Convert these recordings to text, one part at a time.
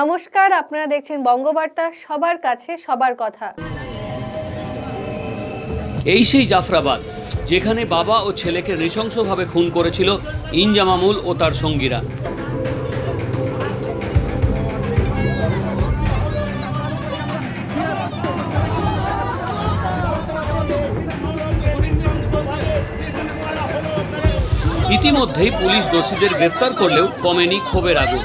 নমস্কার, আপনারা দেখছেন বঙ্গবার্তা, সবার কাছে সবার কথা। এই সেই জাফরাবাদ, যেখানে বাবা ও ছেলেকে নৃশংসভাবে খুন করেছিল ইনজামামুল ও তার সঙ্গীরা। ইতিমধ্যেই পুলিশ দোষীদের গ্রেফতার করলেও কমেনি ক্ষোভের আগুন।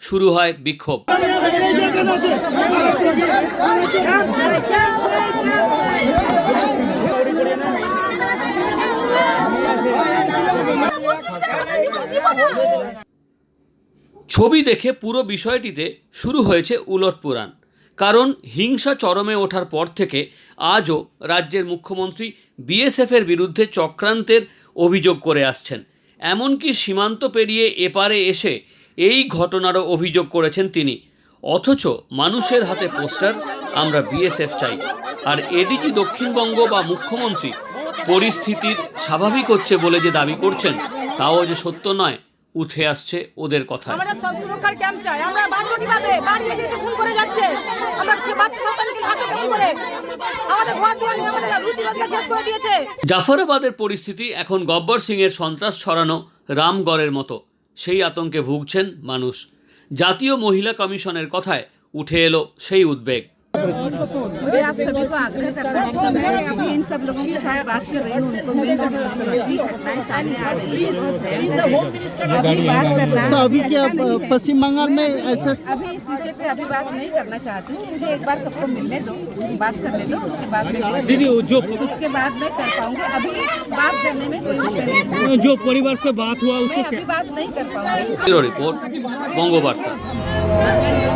শুরু হয় বিক্ষোভ। ছবি দেখে পুরো বিষয়টিতে শুরু হয়েছে উলটপুরাণ কারণ হিংসা চরমে ওঠার পর থেকে আজও রাজ্যের মুখ্যমন্ত্রী বিএসএফের বিরুদ্ধে চক্রান্তের অভিযোগ করে আসছেন। এমনকি সীমান্ত পেরিয়ে এপারে এসে এই ঘটনারও অভিযোগ করেছেন তিনি। অথচ মানুষের হাতে পোস্টার আমরা বিএসএফ চাই। আর এডিজি দক্ষিণবঙ্গ বা মুখ্যমন্ত্রী পরিস্থিতির স্বাভাবিক হচ্ছে বলে যে দাবি করছেন তাও যে সত্য নয় উঠে আসছে ওদের কথা আমরা সব সুরক্ষার ক্যাম্প চাই। আমরা বাঁচবো কীভাবে? বাড়ি এসে এসে করে যাচ্ছে। আমরা সে বাচ্চা সন্তানকে হাতে কেমন করে। আমাদের ঘর দুয়ার নিয়ে আমাদের রুচি রোজগার শেষ করে দিয়েছে। জাফরাবাদের পরিস্থিতি এখন গব্বর সিংয়ের সন্ত্রাস ছড়ানো রামগড়ের মতো। সেই আতঙ্কে ভুগছেন মানুষ। জাতীয় মহিলা কমিশনের কথায় উঠে এলো সেই উদ্বেগ। मुझे आप सभी को आग्रह करना है कि मैं अभी इन सब लोगों के साथ बात कर रही हूँ उनको मिल रही घटनाएँ सामने आ रही अभी बात करना तो अभी क्या पश्चिम बंगाल में ऐसा अभी इस विषय पे अभी बात नहीं करना चाहती हूँ। मुझे एक बार सबको मिलने दो बात करने दो उसके बाद में दीदी जो उसके बाद में कर पाऊँगी। अभी बात करने में कोई विषय नहीं जो परिवार से बात हुआ उसको बात नहीं कर पाऊँगी। रिपोर्ट बंगो वार्ता। हाँ,